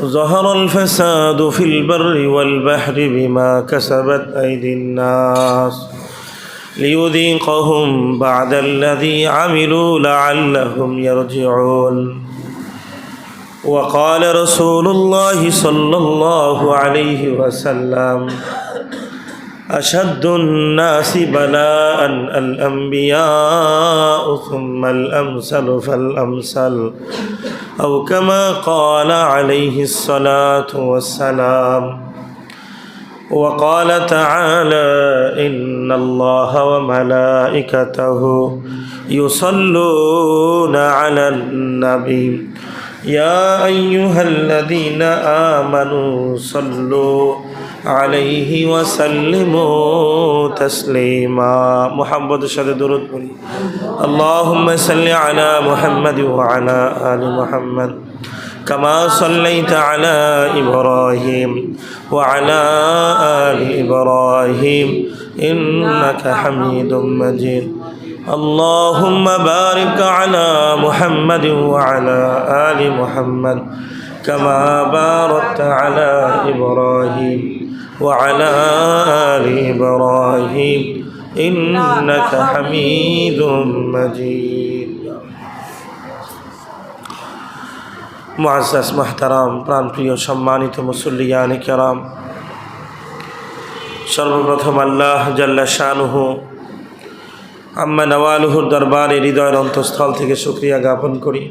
ظهر الفساد في البر والبحر بما كسبت أيدي الناس ليذيقهم بعد الذي عملوا لعلهم يرجعون. وقال رسول الله صلى الله عليه وسلم أشد الناس بلاء الأنبياء ثم الأمثل فالأمثل. أو كما قال عليه الصلاة والسلام. وقال تعالى إن الله وملائكته يصلون على النبي. يا أيها الذين آمنوا صلوا عليه وسلموا تسليما. محمد شد درود بولي اللهم صل على محمد وعلى آل محمد. كما صليت على إبراهيم وعلى آل إبراهيم. إنك حميد مجيد. اللهم بارك على محمد وعلى آل محمد. كما باركت على إبراهيم. وعلى آل إبراهيم إنك حميد مجيد মুআজ্জাজ মাহতারাম প্রাণপ্রিয় সম্মানিত মুসল্লিয়ান কেরাম সর্বপ্রথম আল্লাহ জাল্লা শাহনুহু আম্মা নওয়ালুহুর দরবারে হৃদয়ের অন্তঃস্থল থেকে শুক্রিয়া জ্ঞাপন করি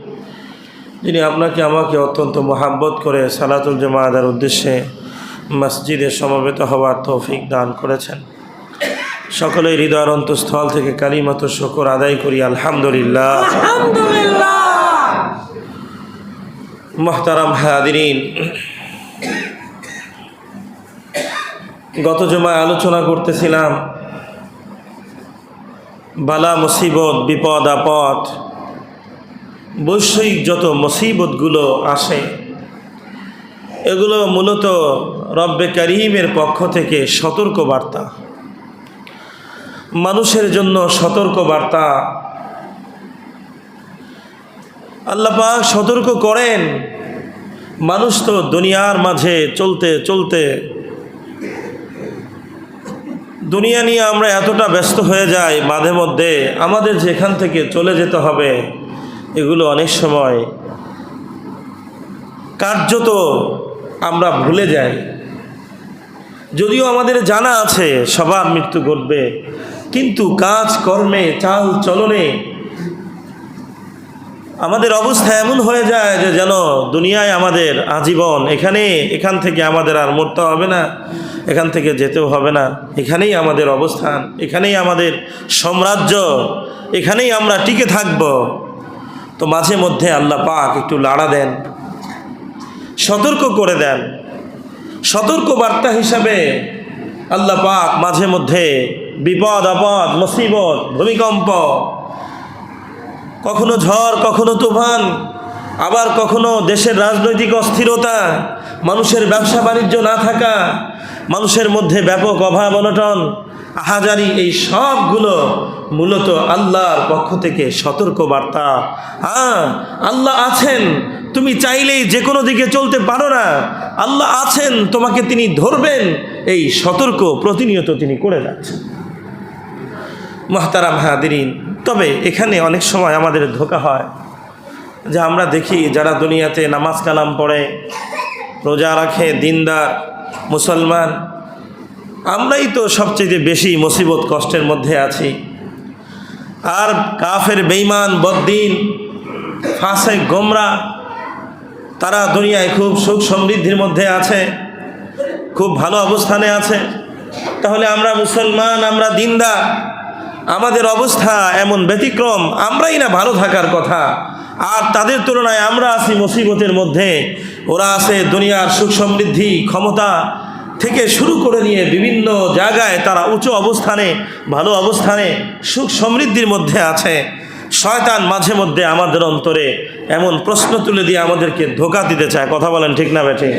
যিনি আপনাকে আমাকে অত্যন্ত মোহাব্বত করে সালাতুল জমাদার উদ্দেশ্যে মসজিদে সমবেত হওয়ার তৌফিক দান করেছেন। সকলেই হৃদয়ের অন্তঃস্থল থেকে কালিমত শকর আদায় করি আলহামদুলিল্লাহ। মোহতারাম হাদিরিন গত জমায় আলোচনা করতেছিলাম বালা মুসিবত বিপদ আপদ বৈষয়িক যত মুসিবতগুলো আসে এগুলো মূলত রব্বে করিমের পক্ষ থেকে সতর্ক বার্তা মানুষের জন্য সতর্ক বার্তা আল্লাপাক সতর্ক করেন। মানুষ তো দুনিয়ার মাঝে চলতে চলতে। দুনিয়া নিয়ে আমরা এতটা ব্যস্ত হয়ে যাই মাঝে মধ্যে। আমাদের যেখান থেকে চলে যেতে হবে, এগুলো অনেক সময় কার্যত আমরা ভুলে যাই। যদিও আমাদের জানা আছে, সবার মৃত্যু ঘটবে। কিন্তু কাজ, কর্মে, চাল চলনে আমাদের অবস্থা এমন হয়ে যায় যে যেন দুনিয়ায় আমাদের আজীবন এখানে, এখান থেকে আমাদের আর মরতে হবে না, এখান থেকে যেতেও হবে না। এখানেই আমাদের অবস্থান, এখানেই আমাদের সাম্রাজ্য, এখানেই আমরা টিকে থাকব। তো মাঝে মধ্যে আল্লাহ পাক একটু লাড়া দেন, সতর্ক করে দেন। সতর্ক বার্তা হিসাবে আল্লাহ পাক মাঝে মধ্যে বিপদ, আপদ, মুসিবত, ভূমিকম্প, কখনো ঝড়, কখনো তুফান, আবার কখনো দেশের রাজনৈতিক অস্থিরতা, মানুষের ব্যবসা বাণিজ্য না থাকা, মানুষের মধ্যে ব্যাপক অভাব, অনটন আহাজারি এই সবগুলো মূলত আল্লাহর পক্ষ থেকে সতর্ক বার্তা হ্যাঁ আল্লাহ আছেন, তুমি চাইলেই যে কোনো দিকে চলতে পারো না। আল্লাহ আছেন, তোমাকে তিনি ধরবেন, এই সতর্ক প্রতিনিয়ত তিনি করে যাচ্ছেন। মহতারাম হাদিরিন তবে এখানে অনেক সময় আমাদের ধোকা হয়। যে আমরা দেখি, যারা দুনিয়াতে নামাজ কালাম পড়ে, রোজা রাখে, দিনদার, মুসলমান আমরাই তো সবচেয়ে বেশি মুসিবত কষ্টের মধ্যে আছি। আর কাফের বেইমান বদ্দিন, ফাঁসে গোমরা, তারা দুনিয়ায় খুব সুখ সমৃদ্ধির মধ্যে আছে, খুব ভালো অবস্থানে আছে। তাহলে আমরা মুসলমান, আমরা দিনদার, আমাদের অবস্থা এমন ব্যতিক্রম, আমরাই না ভালো থাকার কথা। আর তাদের তুলনায় আমরা আছি মুসিবতের মধ্যে। ওরা আছে দুনিয়ার সুখ সমৃদ্ধি, ক্ষমতা থেকে শুরু করে নিয়ে বিভিন্ন জায়গায় তারা উঁচু অবস্থানে ভালো অবস্থানে সুখ সমৃদ্ধির মধ্যে আছে। শয়তান মাঝে মধ্যে আমাদের অন্তরে এমন প্রশ্ন তুলে দিয়ে আমাদেরকে ধোকা দিতে চায়। কথা বলেন ঠিক না বেঠে?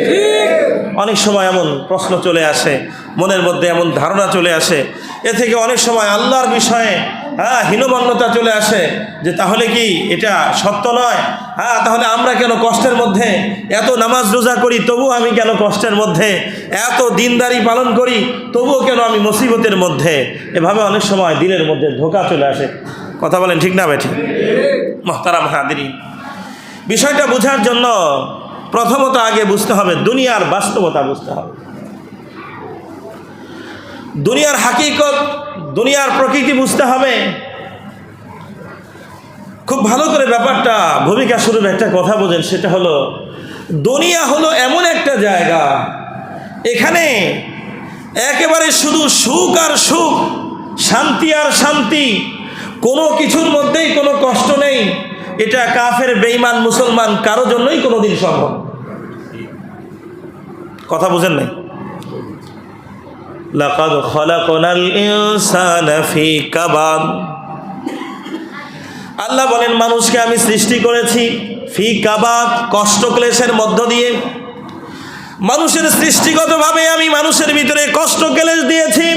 অনেক সময় এমন প্রশ্ন চলে আসে মনের মধ্যে এমন ধারণা চলে আসে এ থেকে অনেক সময় আল্লাহর বিষয়ে হ্যাঁ হীনমান্যতা চলে আসে যে তাহলে কি এটা সত্য নয়? হ্যাঁ তাহলে আমরা কেন কষ্টের মধ্যে এত নামাজ রোজা করি তবু আমি কেন কষ্টের মধ্যে? এত দিনদারি পালন করি, তবুও কেন আমি মুসিবতের মধ্যে? এভাবে অনেক সময় দিনের মধ্যে ধোকা চলে আসে। কথা বলেন ঠিক না বেঠি? মহতারাম হাদিনী বিষয়টা বোঝার জন্য প্রথমত আগে বুঝতে হবে, দুনিয়ার বাস্তবতা বুঝতে হবে। দুনিয়ার হাকিকত, দুনিয়ার প্রকৃতি বুঝতে হবে। খুব ভালো করে ব্যাপারটা ভূমিকা স্বরূপ একটা কথা বোঝেন, সেটা হলো, দুনিয়া হলো এমন একটা জায়গা, এখানে একেবারে শুধু সুখ আর সুখ, শান্তি আর শান্তি, কোনো কিছুর মধ্যেই কোনো কষ্ট নেই। এটা কাফের, বেঈমান, মুসলমান, কারও জন্যই কোনোদিন সম্ভব। কথা বুঝেন নাই? লাকাদ খলাকনাল ইনসানা ফি কাবাদ আল্লাহ বলেন, মানুষকে আমি সৃষ্টি করেছি ফি কাবাদ কষ্ট ক্লেশের মধ্য দিয়ে। মানুষের সৃষ্টিগতভাবে আমি মানুষের ভিতরে কষ্ট ক্লেশ দিয়েছি।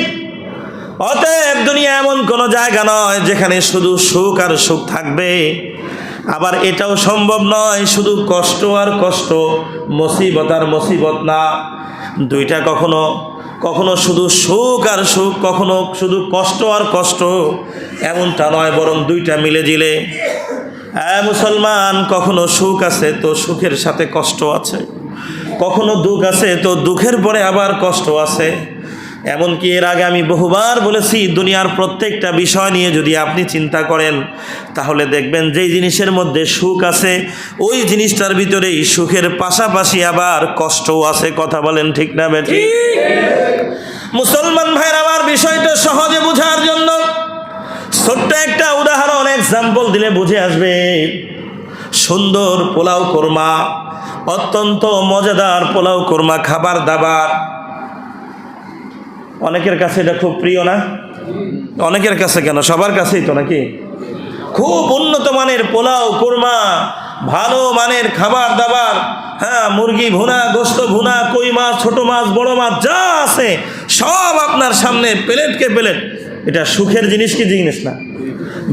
অতএব দুনিয়া এমন কোনো জায়গা নয় যেখানে শুধু সুখ আর সুখ থাকবে। আবার এটাও সম্ভব নয়, শুধু কষ্ট আর কষ্ট, মুসিবত আর মুসিবত না। দুইটা কখনো কখনো শুধু সুখ আর সুখ, কখনো শুধু কষ্ট আর কষ্ট, এমনটা নয়, বরং দুইটা মিলে জিলে। হ্যাঁ মুসলমান, কখনো সুখ আছে তো সুখের সাথে কষ্ট আছে, কখনো দুঃখ আছে তো দুঃখের পরে আবার কষ্ট আছে। এমনকি এর আগে আমি বহুবার বলেছি, দুনিয়ার প্রত্যেকটা বিষয় নিয়ে যদি আপনি চিন্তা করেন, তাহলে দেখবেন যেই জিনিসের মধ্যে সুখ আছে, ওই জিনিসটার ভিতরেই সুখের পাশাপাশি আবার কষ্টও আছে। কথা বলেন ঠিক না বেঠি? মুসলমান ভাইয়ের, আমার বিষয়টা সহজে বোঝার জন্য ছোট্ট একটা উদাহরণ এক্সাম্পল দিলে বুঝে আসবে। সুন্দর পোলাও কোরমা, অত্যন্ত মজাদার পোলাও কোরমা, খাবার দাবার। অনেকের কাছে এটা খুব প্রিয় না? অনেকের কাছে কেন? সবার কাছেই তো নাকি? খুব উন্নত মানের পোলাও কোরমা ভালো মানের খাবার দাবার হ্যাঁ মুরগি ভুনা গোস্ত ভুনা কই মাছ ছোট মাছ বড় মাছ যা আছে সব আপনার সামনে প্লেটকে প্লেট। এটা সুখের জিনিস কি জিনিস না?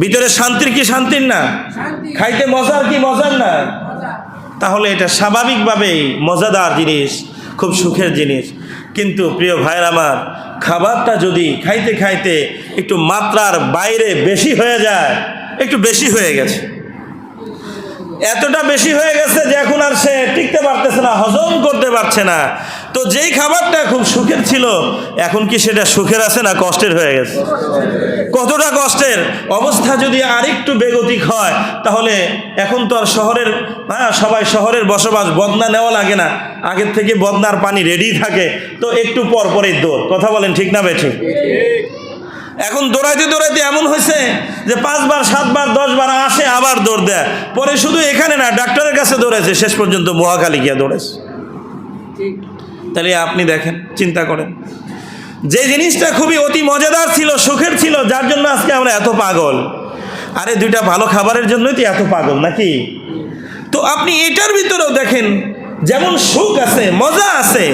ভিতরে শান্তির কি শান্তির না? খাইতে মজার কি মজার না? তাহলে এটা স্বাভাবিকভাবেই মজাদার জিনিস খুব সুখের জিনিস। কিন্তু প্রিয় ভাইয়ের আমার খাবারটা যদি খাইতে খাইতে একটু মাত্রার বাইরে বেশি হয়ে যায় একটু বেশি হয়ে গেছে। এতটা বেশি হয়ে গেছে যে এখন আর সে টিকতে পারতেছে না, হজম করতে পারছে না। তো যেই খাবারটা খুব সুখের ছিল, এখন কি সেটা সুখের আছে না কষ্টের হয়ে গেছে? কতটা কষ্টের? অবস্থা যদি আরেকটু বেগতিক হয়, তাহলে এখন তো আর শহরের হ্যাঁ সবাই শহরের বসবাস, বদনা নেওয়া লাগে না। আগের থেকে বদনার পানি রেডি থাকে। তো একটু পর পরেই দৌড়। কথা বলেন ঠিক না বেঠিক এখন দৌড়াইতে দৌড়াইতে এমন হয়েছে যে পাঁচবার সাতবার দশবার আসে আবার দৌড় দেয়। পরে শুধু এখানে না ডাক্তারের কাছে দৌড়েছে শেষ পর্যন্ত মহাকালী গিয়া দৌড়েছে তাহলে আপনি দেখেন চিন্তা করেন। যে জিনিসটা খুবই অতি মজাদার ছিল সুখের ছিল যার জন্য আজকে আমরা এত পাগল। আরে দুইটা ভালো খাবারের জন্যই তো এত পাগল নাকি? তো আপনি এটার ভিতরেও দেখেন যেমন সুখ আছে মজা আছে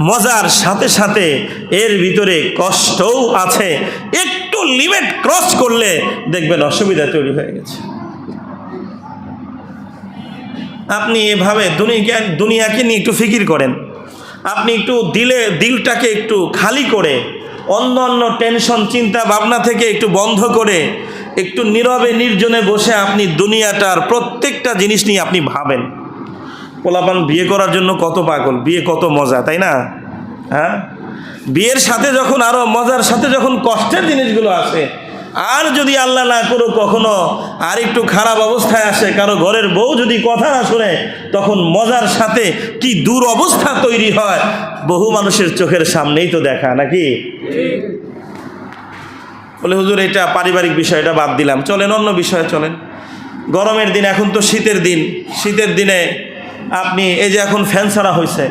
মজার সাথে সাথে এর ভিতরে কষ্টও আছে। একটু লিমিট ক্রস করলে দেখবেন অসুবিধা তৈরি হয়ে গেছে। আপনি এভাবে দুনিয়া দুনিয়াকে নিয়ে একটু ফিকির করেন। আপনি একটু দিলে, দিলটাকে একটু খালি করে, অন্য অন্য টেনশন চিন্তা ভাবনা থেকে একটু বন্ধ করে, একটু নীরবে নির্জনে বসে আপনি দুনিয়াটার প্রত্যেকটা জিনিস নিয়ে আপনি ভাবেন। পোলাপান বিয়ে করার জন্য কত পাগল, বিয়ে কত মজা, তাই না? হ্যাঁ? বিয়ের সাথে যখন আরও মজার, সাথে যখন কষ্টের জিনিসগুলো আসে, আর যদি আল্লাহ না করো কখনো, আর একটু খারাপ অবস্থায় আসে, কারও ঘরের বউ যদি কথা না শুনে, তখন মজার সাথে কি দূর অবস্থা তৈরি হয়, বহু মানুষের চোখের সামনেই তো দেখা, নাকি? বলে, হুজুর, এটা পারিবারিক বিষয়টা বাদ দিলাম। চলেন, অন্য বিষয়ে চলেন। গরমের দিন, এখন তো শীতের দিন। শীতের দিনে আপনি এই যে এখন ফ্যান ছাড়া হয়েছে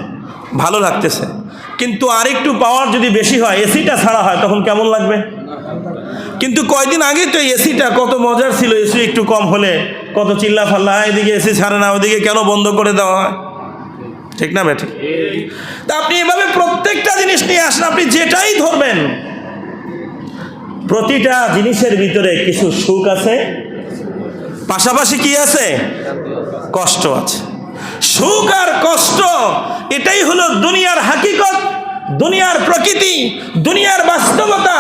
ভালো লাগতেছে। কিন্তু আরেকটু পাওয়ার যদি বেশি হয় এসিটা ছাড়া হয়, তখন কেমন লাগবে? কিন্তু কয়দিন আগে তো এসিটা কত মজার ছিল এসি একটু কম হলে, কত চিল্লা ফাল্লা এদিকে এসি ছাড়ে না, ওদিকে কেন বন্ধ করে দেওয়া হয়? ঠিক না বেঠিক তা আপনি এভাবে প্রত্যেকটা জিনিস নিয়ে আসেন, আপনি যেটাই ধরবেন, প্রতিটা জিনিসের ভিতরে কিছু সুখ আছে, পাশাপাশি কি আছে? কষ্ট আছে। সুখ আর কষ্ট, এটাই হলো দুনিয়ার হাকিকত, দুনিয়ার প্রকৃতি, দুনিয়ার বাস্তবতা।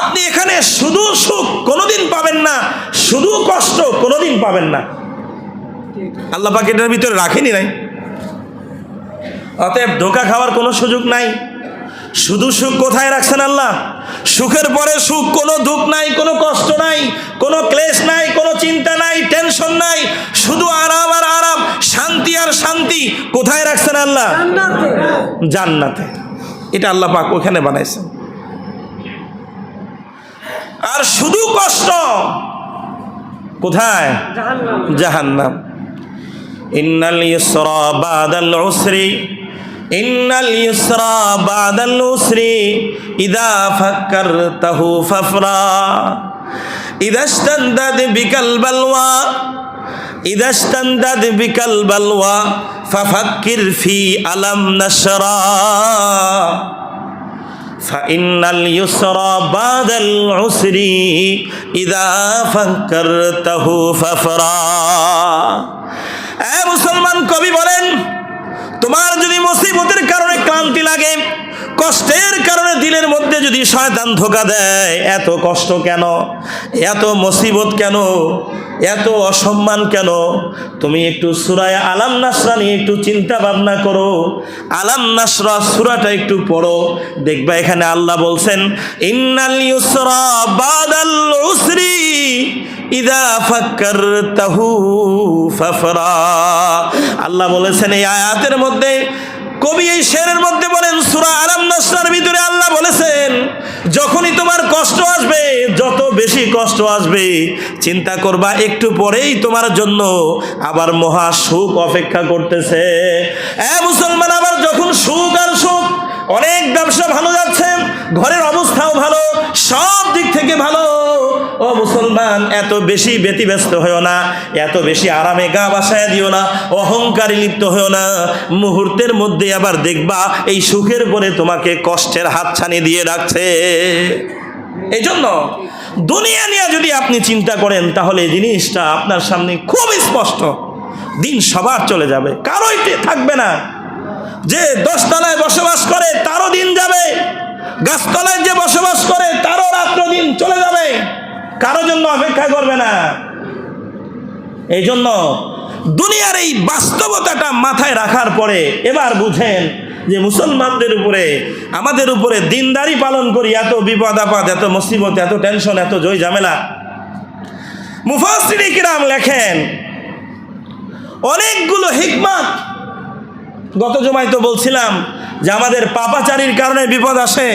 আপনি এখানে শুধু সুখ কোনোদিন পাবেন না, শুধু কষ্ট কোনোদিন পাবেন না। আল্লাহ পাক এটার ভিতরে রাখেনি নাই। অতএব ধোকা খাওয়ার কোনো সুযোগ নাই। শুধু সুখ কোথায় রাখছেন আল্লাহ? সুখের পরে সুখ, কোনো দুঃখ নাই, কোনো কষ্ট নাই, কোনো ক্লেশ নাই, কোনো চিন্তা নাই, টেনশন নাই। শান্তি আর শান্তি কোথায় রাখছেন আল্লাহ? জান্নাতে। এটা আল্লাহ পাক ওখানে বানাইছেন। আর শুধু কষ্ট কোথায়? জাহান্নাম। ইন্নাল ইসরা বাদাল উসরি ইন্নাল ইসরা বাদাল উসরি ইদা ফাক্কারতাহু ফাফরা ইদা ইস্তানদাদ বিকাল বালওয়া ইদা ইস্তানদাদ বিকাল বালওয়া ফাফাক্কির ফি আলাম নাশরা فإن اليسر بعد العسر إذا فكرته ففرا এ মুসলমান কবি বলেন তোমার যদি মুসিবতের কারণে ক্লান্তি লাগে কষ্টের কারণে দিলের মধ্যে যদি শয়তান ধোকা দেয়, এত কষ্ট কেন? এত মুসিবত কেন? এত অসম্মান কেন? তুমি একটু সুরায় আলাম নাসরা নিয়ে একটু চিন্তা ভাবনা করো। আলাম নাসরা সুরাটা একটু পড়ো। দেখবা এখানে আল্লাহ বলছেন, ইন্নাল ইউসরা বাদাল উসরি ইদা ফাক্কারতাহু ফাফরা। আল্লাহ বলেছেন এই আয়াতের মধ্যে কবি এই শেরের মধ্যে বলেন, সুরা আরাম নাসার ভিতরে আল্লাহ বলেছেন, যখনই তোমার কষ্ট আসবে, যত বেশি কষ্ট আসবে, চিন্তা করবা একটু পরেই তোমার জন্য আবার মহা সুখ অপেক্ষা করতেছে। এ মুসলমান, আবার যখন সুখ আর সুখ অনেক ব্যবসা ভালো যাচ্ছে, ঘরের অবস্থাও ভালো, সব দিক থেকে ভালো। ও মুসলমান, এত বেশি ব্যতিব্যস্ত হয়েও না, এত বেশি আরামে গা বাসায় দিও না, অহংকারী লিপ্ত হয়েও না। মুহূর্তের মধ্যে আবার দেখবা, এই সুখের পরে তোমাকে কষ্টের হাতছানি দিয়ে রাখছে। এই জন্য দুনিয়া নিয়ে যদি আপনি চিন্তা করেন, তাহলে এই জিনিসটা আপনার সামনে খুব স্পষ্ট। দিন সবার চলে যাবে, কারোই থাকবে না। যে দশতলায় বসবাস করে, তারও দিন যাবে। গাছতলায় যে বসবাস করে, তারও রাত্র দিন চলে যাবে। কারও জন্য অপেক্ষা করবে না। এই জন্য দুনিয়ার এই বাস্তবতাটা মাথায় রাখার পরে এবার বুঝেন যে মুসলমানদের উপরে, আমাদের উপরে দিনদারি পালন করি, এত বিপদ, আপদ, এত মুসিবত, এত টেনশন, এত জয় ঝামেলা। মুফাসির কিরাম লেখেন, অনেকগুলো হিকমত গত জমায় তো বলছিলাম যে আমাদের পাপাচারির কারণে বিপদ আসে,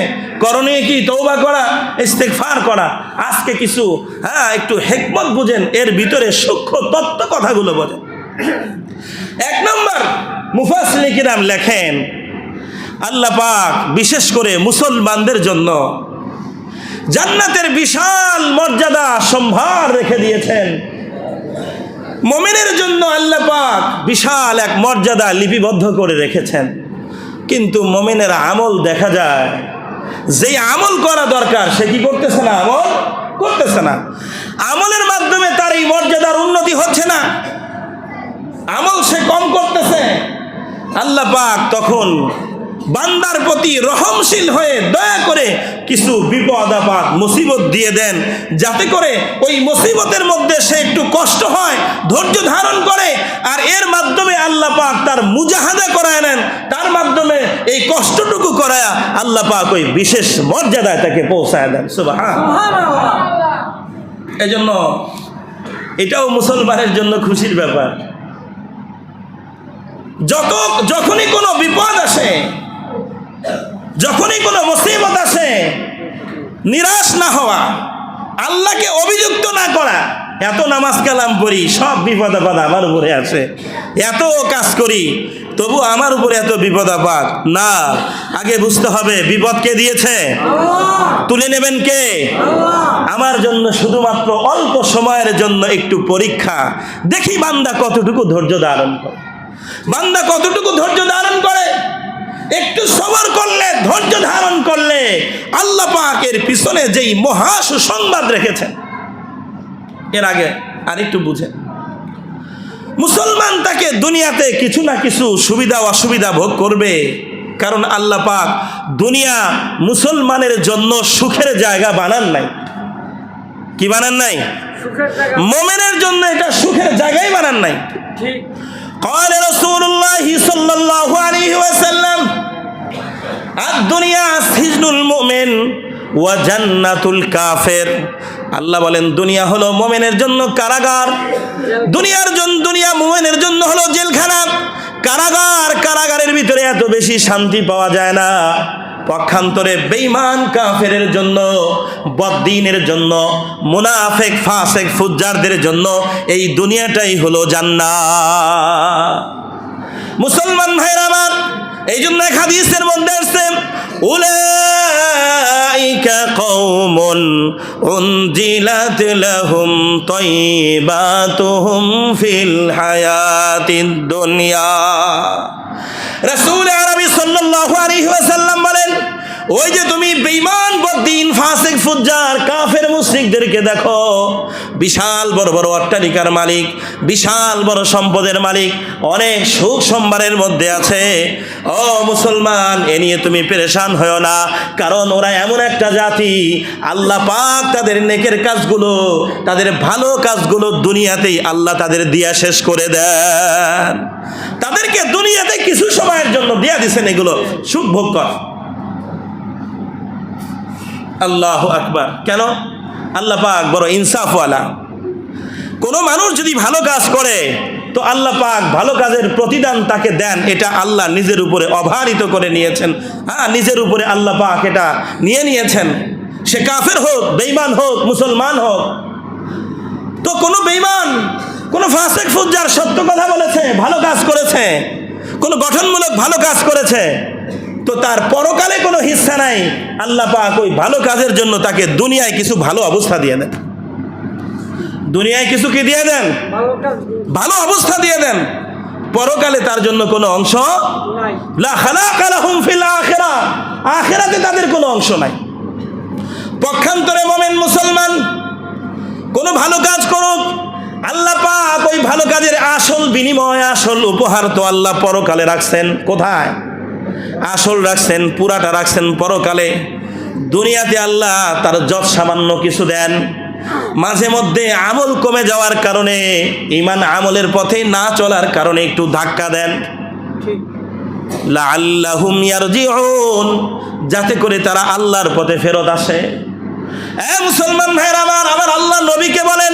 করণীয় কি? তৌবা করা ইস্তেকফার করা। আজকে কিছু হ্যাঁ একটু হেকমত বুঝেন, এর ভিতরে সূক্ষ্ম তত্ত্ব কথাগুলো বোঝেন। এক নম্বর মুফাসলিকিরাম লেখেন, আল্লাহ পাক বিশেষ করে মুসলমানদের জন্য জান্নাতের বিশাল মর্যাদা সম্ভার রেখে দিয়েছেন। মমিনের জন্য আল্লাহ পাক বিশাল এক মর্যাদা লিপিবদ্ধ করে রেখেছেন। কিন্তু মমিনের আমল দেখা যায়, যেই আমল করা দরকার, সে কি করতেছে না? আমল করতেছে না। আমলের মাধ্যমে তার এই মর্যাদার উন্নতি হচ্ছে না। আমল সে কম করতেছে। আল্লাহ পাক তখন বান্দার প্রতি রহমশীল হয়ে দয়া করে কিছু বিপদ আপদ মুসিবত দিয়ে দেন। যাতে করে ওই মুসিবতের মধ্যে সে একটু কষ্ট হয় ধৈর্য ধারণ করে আর এর মাধ্যমে আল্লাহ পাক তার মুজাহাদা করায় নেন। তার মাধ্যমে এই কষ্টটুকু করায় আল্লাহ পাক ওই বিশেষ মর্যাদায় তাকে পৌঁছায় দেন। সুবাহ এই জন্য এটাও মুসলমানের জন্য খুশির ব্যাপার। যত যখনই কোনো বিপদ আসে যখনই কোনো মুসিবত আসে নিরাশ না হওয়া আল্লাহকে অভিযুক্ত না করা এত নামাজ কালাম পড়ি সব বিপদ আপদ আমার উপরে আসে। এত কাজ করি তবু আমার উপরে এত বিপদ আপদ না। আগে বুঝতে হবে বিপদ কে দিয়েছে? তুলে নেবেন কে? আমার জন্য শুধুমাত্র অল্প সময়ের জন্য একটু পরীক্ষা। দেখি বান্দা কতটুকু ধৈর্য ধারণ করে। বান্দা কতটুকু ধৈর্য ধারণ করে? একটু সবর করলে ধৈর্য ধারণ করলে আল্লাহ পাকের পিছনে যেই মহা সুসংবাদ রেখেছেন। এর আগে আরেকটু বুঝেন মুসলমান তাকে দুনিয়াতে কিছু না কিছু সুবিধা অসুবিধা ভোগ করবে কারণ আল্লাহ পাক দুনিয়া মুসলমানের জন্য সুখের জায়গা বানান নাই। কি বানান নাই? মোমেনের জন্য এটা সুখের জায়গাই বানান নাই। ঠিক। قال رسول الله صلى الله عليه وسلم الدنيا سجن المؤمن وجنة الكافر আল্লাহ বলেন দুনিয়া হলো মোমেনের জন্য কারাগার দুনিয়ার জন্য দুনিয়া মোমেনের জন্য হলো জেলখানা কারাগার কারাগারের ভিতরে এত বেশি শান্তি পাওয়া যায় না পক্ষান্তরে বেঈমান কাফেরের জন্য, বদ্দিনের জন্য, মুনাফেক, ফাসেক, ফুজ্জারদের জন্য এই দুনিয়াটাই হলো জান্নাত। মুসলমান ভাইরা আমার এই জন্য এক হাদিসের মধ্যে আসছে, উলাইকা কওমুন উনজিলাত লাহুম তাইবাতুহুম ফিল হায়াতিদ দুনিয়া। রাসূল আরবি সাল্লাহ আলাইহি ওয়াসাল্লাম বলেন ওই যে তুমি বেঈমান, বদ্দিন, ফাসিক, ফুজ্জার, কাফের, মুশরিকদেরকে দেখো। বিশাল বড় বড় অট্টালিকার মালিক, বিশাল বড় সম্পদের মালিক, অনেক সুখ সম্ভারের মধ্যে আছে। ও মুসলমান, এ নিয়ে তুমি পেরেশান হও না, কারণ ওরা এমন একটা জাতি, আল্লাহ পাক তাদের নেকের কাজগুলো, তাদের ভালো কাজগুলো দুনিয়াতেই আল্লাহ তাদের দিয়া শেষ করে দেন। তাদেরকে দুনিয়াতে কিছু সময়ের জন্য দিয়া দিছেন এগুলো, সুখ ভোগ কর। আল্লাহ আকবার। কেন? আল্লাহ পাক বড় ইনসাফওয়ালা। কোনো মানুষ যদি ভালো কাজ করে, তো আল্লাহ পাক ভালো কাজের প্রতিদান তাকে দেন। এটা আল্লাহ নিজের উপরে অবহারিত করে নিয়েছেন। হ্যাঁ নিজের উপরে আল্লাহ পাক এটা নিয়ে নিয়েছেন। সে কাফের হোক বেইমান হোক, মুসলমান হোক। তো কোনো বেইমান কোনো ফাসেক ফুজ্জার সত্য কথা বলেছে, ভালো কাজ করেছে। কোনো গঠনমূলক ভালো কাজ করেছে। তো তার পরকালে কোনো হিস্সা নাই। আল্লাহ পাক ওই ভালো কাজের জন্য তাকে দুনিয়ায় কিছু ভালো অবস্থা দিয়ে দেন। দুনিয়ায় কিছু কি দিয়ে দেন? ভালো অবস্থা দিয়ে দেন। পরকালে তার জন্য কোনো অংশ নাই। লা খালাকা লাহুম ফিল আখিরা। আখিরাতে তাদের কোনো অংশ নাই। পক্ষান্তরে মোমেন মুসলমান কোনো ভালো কাজ করুক আল্লাহ পাক ওই ভালো কাজের আসল বিনিময় আসল উপহার তো আল্লাহ পরকালে রাখছেন। কোথায়? আসল রাখছেন, পুরাটা রাখছেন পরকালে। দুনিয়াতে আল্লাহ তার যত সামান্য কিছু দেন, মাঝে মধ্যে আমল কমে যাওয়ার কারণে ইমান আমলের পথে না চলার কারণে একটু ধাক্কা দেন। যাতে করে তারা আল্লাহর পথে ফেরত আসে। মুসলমান ভাইরা আমার আমার আল্লাহ নবীকে বলেন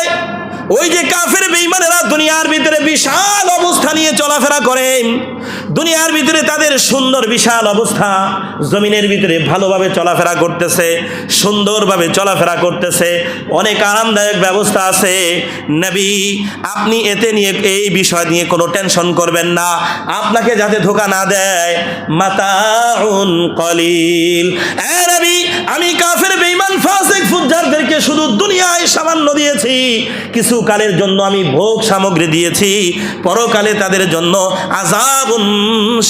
ওই যে কাফের বেইমানেরা দুনিয়ার ভিতরে বিশাল অবস্থা নিয়ে চলাফেরা করে, দুনিয়ার ভিতরে তাদের সুন্দর বিশাল অবস্থা, জমিনের ভিতরে ভালোভাবে চলাফেরা করতেছে, সুন্দরভাবে চলাফেরা করতেছে, অনেক আরামদায়ক ব্যবস্থা আছে। নবী, আপনি এতে নিয়ে এই বিষয় নিয়ে কোনো টেনশন করবেন না, আপনাকে যাতে ধোকা না দেয়, মাতাউন কলিল। নবী, আমি কাফের বেইমান ফাসিক, ফুজ্জারদেরকে শুধু দুনিয়ায় সামান্য দিয়েছি, কিছু কালের জন্য আমি ভোগ সামগ্রী দিয়েছি। পরকালে তাদের জন্য আজাবুন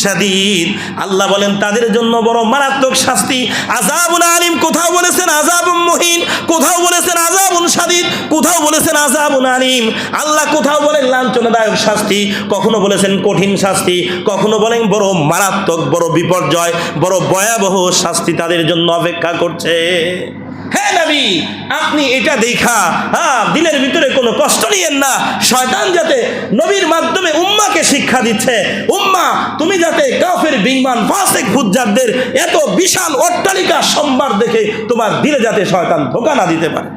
শাদীদ। আল্লাহ বলেন, তাদের জন্য বড় মারাত্মক শাস্তি। আজাবুন আলিম, কোথাও বলেছেন আজাবুন মহিন, কোথাও বলেছেন আজাবুন শাদীদ, কোথাও বলেছেন আজাবুন আলিম। আল্লাহ কোথাও বলেন লাঞ্ছনাদায়ক শাস্তি, কখনো বলেছেন কঠিন শাস্তি, কখনো বলেন বড় মারাত্মক, বড় বিপর্যয়, বড় ভয়াবহ শাস্তি তাদের জন্য অপেক্ষা করছে। হ্যাঁ নবী, আপনি এটা দেখা। হ্যাঁ দিলের ভিতরে কোনো কষ্ট নিয়েন না। শয়তান যাতে নবীর মাধ্যমে উম্মাকে শিক্ষা দিচ্ছে। উম্মা, তুমি যাতে কাফের বিমান ফাসেক, ফুজ্জারদের এত বিশাল অট্টালিকা সম্বার দেখে তোমার দিলে যাতে শয়তান ধোকা না দিতে পারে।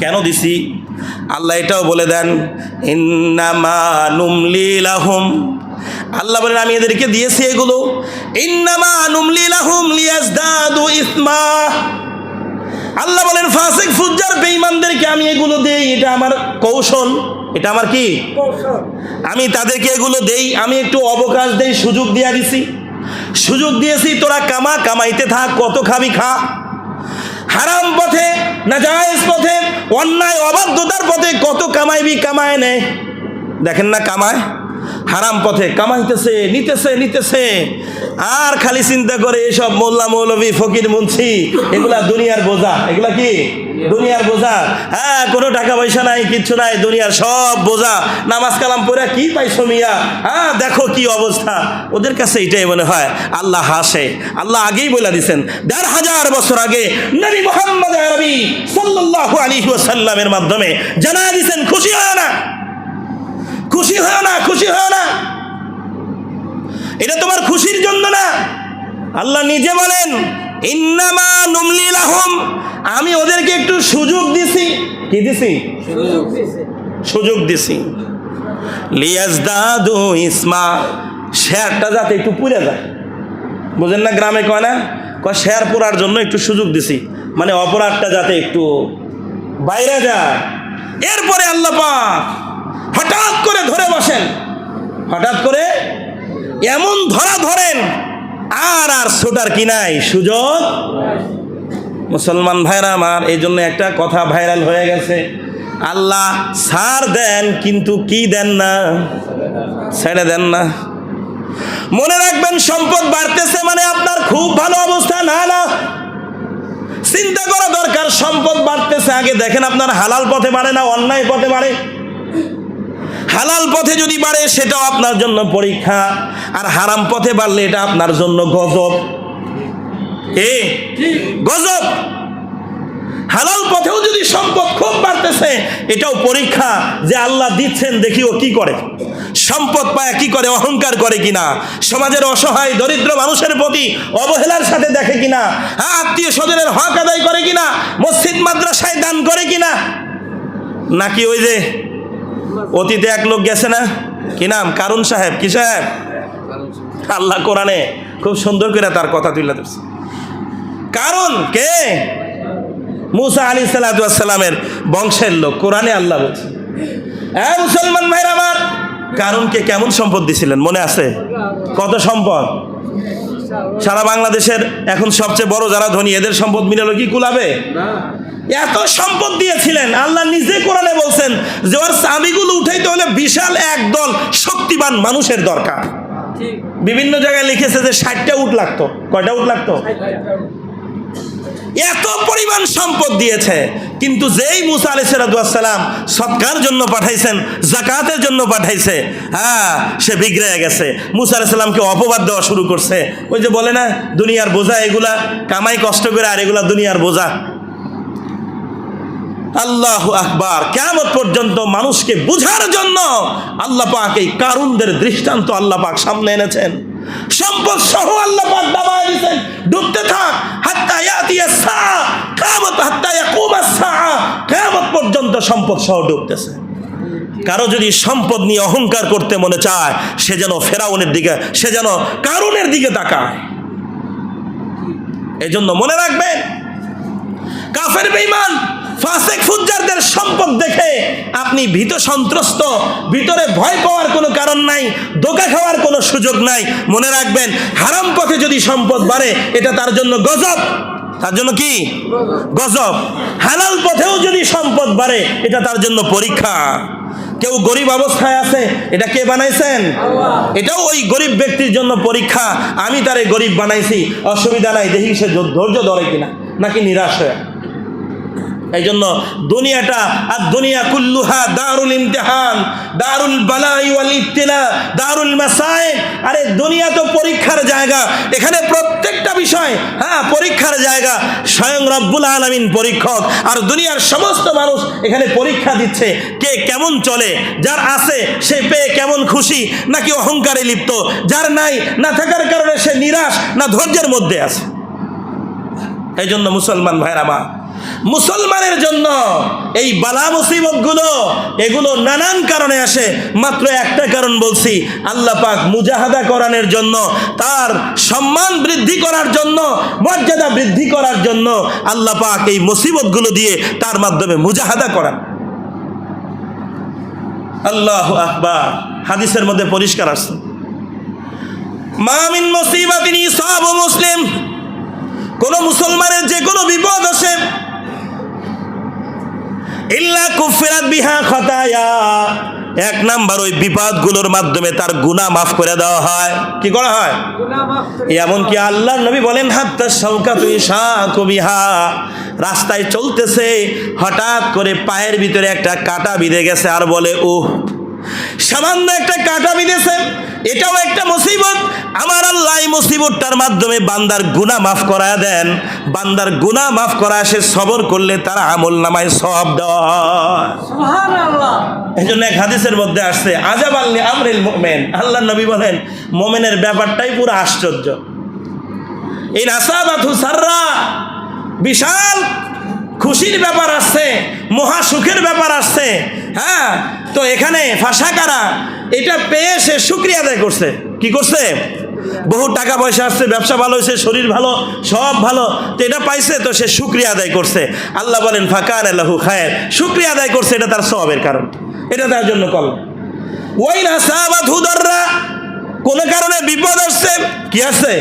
কেন দিছি? আল্লাহ এটাও বলে দেন, ইন্নামা নুমলি লাহুম। আল্লাহ বলেন, আমি এদেরকে দিয়েছি এগুলো। ইন্নামা নুমলি লাহুম লিয়াজদাদু ইসমা। আল্লাহ বলেন ফাসিক ফুজ্জার বেঈমানদেরকে আমি এগুলো দেই। এটা আমার কৌশল। এটা আমার কি? আমি তাদেরকে এগুলো দেই। আমি একটু অবকাশ দেই সুযোগ দিয়ে দিছি। সুযোগ দিয়েছি তোরা কামা কামাইতে থাক কত খাবি খা। হারাম পথে না জায়েজ পথে অন্যায় অবাধ্যতার পথে কত কামাইবি কামায় নে। দেখেন না কামায়? হারাম পথে কামাইতেছে, নিতেছে নিতেছে। আর খালি চিন্তা করে এসব মোল্লা মৌলবী, ফকির মুন্সি, এগুলা দুনিয়ার বোঝা। এগুলা কি? দুনিয়ার বোঝা। হ্যাঁ কোনো টাকা পয়সা নাই, কিচ্ছু নাই, দুনিয়ার সব বোঝা। নামাজ কালাম পড়ে কি পাইছো মিয়া? হ্যাঁ দেখো কি অবস্থা। ওদের কাছে এটাই মনে হয়, আল্লাহ হাসে। আল্লাহ আগেই বলে দিছেন, দেড় হাজার বছর আগে নবী মোহাম্মদ আরবি সাল্লাল্লাহু আলাইহি ওয়াসাল্লামের মাধ্যমে জানা দিছেন, খুশি হয় না। খুশি হয় না খুশি হয় না। এটা তোমার খুশির জন্য না। আল্লাহ নিজে বলেন ইন্নামা নুমলি লাহুম। আমি ওদেরকে একটু সুযোগ দিছি। কি দিছি? সুযোগ দিছে। লিয়াজদাদু ইসমা শেয়ারটা যাতে একটু পুড়ে যায়। বুঝেন না গ্রামে কয় না? কয় শেয়ার পোড়ার জন্য একটু সুযোগ দিছি। মানে অপরাধটা যাতে একটু বাইরে যায়। এরপরে আল্লাহ পাক হঠাৎ করে ধরে বসেন। হঠাৎ করে এমন ধরা ধরেন, আর আর ছোটার কি নাই, সুযোগ? মুসলমান ভাইরা আমার, এই জন্য একটা কথা ভাইরাল হয়ে গেছে। আল্লাহ সার দেন, কিন্তু কি দেন না? ছেড়ে দেন না। মনে রাখবেন, সম্পদ বাড়তেছে মানে আপনার খুব ভালো অবস্থা। না না। চিন্তা করা দরকার, সম্পদ বাড়তেছে। আগে দেখেন আপনার হালাল পথে বাড়ে না, অন্যায় পথে বাড়ে। হালাল পথে যদি বাড়ে, সেটাও আপনার জন্য পরীক্ষা। আর হারাম পথে বাড়লে এটা আপনার জন্য গজব। এ, গজব। হালাল পথেও যদি সম্পদ খুব বাড়তেছে, এটাও পরীক্ষা যে আল্লাহ দিচ্ছেন, দেখি ও কি করে। সম্পদ পায়, কি করে, অহংকার করে কিনা? সমাজের অসহায়, দরিদ্র মানুষের প্রতি অবহেলার সাথে দেখে কিনা? হ্যাঁ আত্মীয় স্বজনের হক আদায় করে কিনা? মসজিদ, মাদ্রাসায় দান করে কিনা? নাকি ওই যে অতীতে এক লোক গেছে না? কি নাম? কারুন সাহেব, কি সাহেব? আল্লাহ কোরআনে খুব সুন্দর করে তার কথা তুলে ধরছে। কারণ কে? মুসা আলী সালামের বংশের লোক, কোরআনে আল্লাহ বলছে। হ্যাঁ মুসলমান ভাইরা আমার কারণকে কেমন সম্পদ দিছিলেন? মনে আছে? কত সম্পদ? সারা বাংলাদেশের এখন সবচেয়ে বড় যারা ধনী এদের সম্পদ মিলালো কি কুলাবে? এত সম্পদ দিয়েছিলেন আল্লাহ নিজে কোরআনে বলছেন যে ওর চাবিগুলো উঠাইতে হলে বিশাল এক দল শক্তিবান মানুষের দরকার। বিভিন্ন জায়গায় লিখেছে যে ষাটটা উট লাগতো। কয়টা উট লাগতো? এত পরিমাণ সম্পদ দিয়েছে। কিন্তু যেই মুসা আলি সালাম সৎকার জন্য পাঠাইছেন জাকাতের জন্য পাঠাইছে হ্যাঁ সে বিগড়ে গেছে। মুসা আলি সাল্লামকে অপবাদ দেওয়া শুরু করছে। ওই যে বলে না, দুনিয়ার বোঝা এগুলা, কামাই কষ্ট করে আর এগুলা দুনিয়ার বোঝা। আল্লাহ আকবার কেমন পর্যন্ত মানুষকে বুঝার জন্য আল্লাহ পাক এই কারুনদের দৃষ্টান্ত আল্লাহ পাক সামনে এনেছেন। সম্পদ সহ আল্লাহ দাবায় দিয়েছেন। ডুবতে থাক। হাত্তা ইয়াতিয়া সা কিয়ামত হাত্তা ইয়াকুমা সা কিয়ামত পর্যন্ত সম্পদ সহ ডুবতেছে। কারও যদি সম্পদ নিয়ে অহংকার করতে মনে চায়, সে যেন ফেরাউনের দিকে, সে যেন কারুনের দিকে তাকায়। এজন্য মনে রাখবেন, কাফের বেঈমান, ফাসেক ফুজ্জারদের সম্পদ দেখে আপনি ভীত সন্ত্রস্ত, ভিতরে ভয় পাওয়ার কোনো কারণ নাই দোকা খাওয়ার কোনো সুযোগ নাই। মনে রাখবেন, হারাম পথে যদি সম্পদ বাড়ে, এটা তার জন্য গজব। তার জন্য কি? গজব। হালাল পথেও যদি সম্পদ বাড়ে, এটা তার জন্য পরীক্ষা। কেউ গরিব অবস্থায় আছে, এটা কে বানাইছেন? এটাও ওই গরিব ব্যক্তির জন্য পরীক্ষা। আমি তারে গরিব বানাইছি, অসুবিধা নাই, দেখি সে ধৈর্য ধরে কিনা, নাকি নিরাশ হয়ে এই জন্য দুনিয়াটা আর দুনিয়া কুল্লুহা দারুল ইমতেহান, দারুল বালাই ওয়াল দারুল মাসাইল আরে দুনিয়া তো পরীক্ষার জায়গা। এখানে প্রত্যেকটা বিষয় হ্যাঁ পরীক্ষার জায়গা। স্বয়ং রব্বুল আলমিন পরীক্ষক। আর দুনিয়ার সমস্ত মানুষ এখানে পরীক্ষা দিচ্ছে, কে কেমন চলে, যার আছে সে পেয়ে কেমন খুশি, নাকি অহংকারে লিপ্ত, যার নাই, না থাকার কারণে সে নিরাশ, না ধৈর্যের মধ্যে আছে। এই জন্য মুসলমান ভাইরা মা মুসলমানের জন্য এই বালা মুসিবতগুলো, এগুলো নানান কারণে আসে। মাত্র একটা কারণ বলছি, আল্লাহ পাক মুজাহাদা করানোর জন্য, তার সম্মান বৃদ্ধি করার জন্য, মর্যাদা বৃদ্ধি করার জন্য আল্লাহ পাক এই মুসিবতগুলো দিয়ে তার মাধ্যমে মুজাহাদা করান। আল্লাহ আকবার। হাদিসের মধ্যে পরিষ্কার আসছে মামিন মুসিবাতিন সব মুসলিম। কোন মুসলমানের যে কোনো বিপদ আসে ইল্লা কুফিরাত বিহা খতায়া। এক নাম্বার ওই বিপদগুলোর মাধ্যমে তার গুনাহ মাফ করে দেওয়া হয়। কি করা হয়? এমনকি আল্লাহ নবী বলেন, হাত্তা সৌকা তুই কবিহা রাস্তায় চলতেছে, হঠাৎ করে পায়ের ভিতরে একটা কাটা বিঁধে গেছে আর বলে ও সামান্য একটা কাটা বিঁধেছে। এটাও একটা মুসিবত। আমার আল্লাহ মুসিবতটার মাধ্যমে বান্দার গুণা মাফ করা দেন। বান্দার গুণা মাফ করা সে সবর করলে তার আমল নামায় সব এই জন্য এক হাদিসের মধ্যে আসছে আজাব আল্লি আমরিল মোমেন। আল্লাহ নবী বলেন মোমেনের ব্যাপারটাই পুরো আশ্চর্য। এই নাসাবাথু সাররা। বিশাল খুশির ব্যাপার আসছে, মহা সুখের ব্যাপার আসছে। হ্যাঁ তো এখানে ফাঁসাকারা, এটা পেয়ে সে শুক্রিয়া আদায় করছে। কি করছে? বহু টাকা পয়সা আসছে, ব্যবসা ভালো হয়েছে, শরীর ভালো, সব ভালো, তো এটা পাইছে, তো সে শুক্রিয়া আদায় করছে। আল্লাহ বলেন, ফাঁকান আল্লাহু খায়ের। শুক্রিয়া আদায় করছে, এটা তার সবের কারণ। এটা তার জন্য কল ওই না সাহাবাত হুদররা কোনো কারণে বিপদ আসছে, কি আসছে?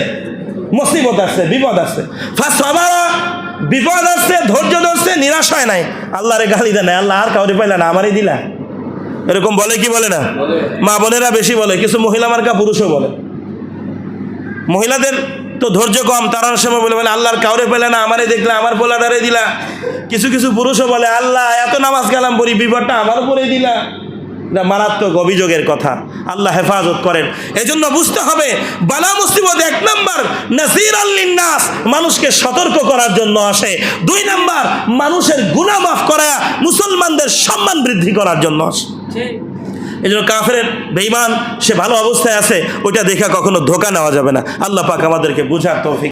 মুসিবত আসছে, বিপদ আসছে। সবারা বিপদ আসছে, ধৈর্য ধরছে, নিরাশ হয় নাই। আল্লাহরে গালি দেয় নাই। আল্লাহ আর কাউরে পাইলে না, আমারই দিলা। এরকম বলে কি বলে না? মা বোনেরা বেশি বলে, কিছু মহিলা মার্কা পুরুষও বলে। মহিলাদের তো ধৈর্য কম তারা সময় বলে বলে, আল্লাহর কাউরে পেলে না আমারে দেখলে, আমার পোলাটারে দিলা। কিছু কিছু পুরুষও বলে, আল্লাহ, এত নামাজ গেলাম পড়ি, বিপদটা আমার উপরে দিলা। না, মারাত্মক অভিযোগের কথা। আল্লাহ হেফাজত করেন। এজন্য বুঝতে হবে, বালা মুসিবত এক নাম্বার নাসির আল্লিনাস মানুষকে সতর্ক করার জন্য আসে। দুই নাম্বার, মানুষের গুনাহ মাফ করা মুসলমানদের সম্মান বৃদ্ধি করার জন্য আসে। এই জন্য কাফের বেইমান সে ভালো অবস্থায় আছে, ওইটা দেখে কখনো ধোকা নেওয়া যাবে না। আল্লাহ পাক আমাদেরকে বুঝার তৌফিক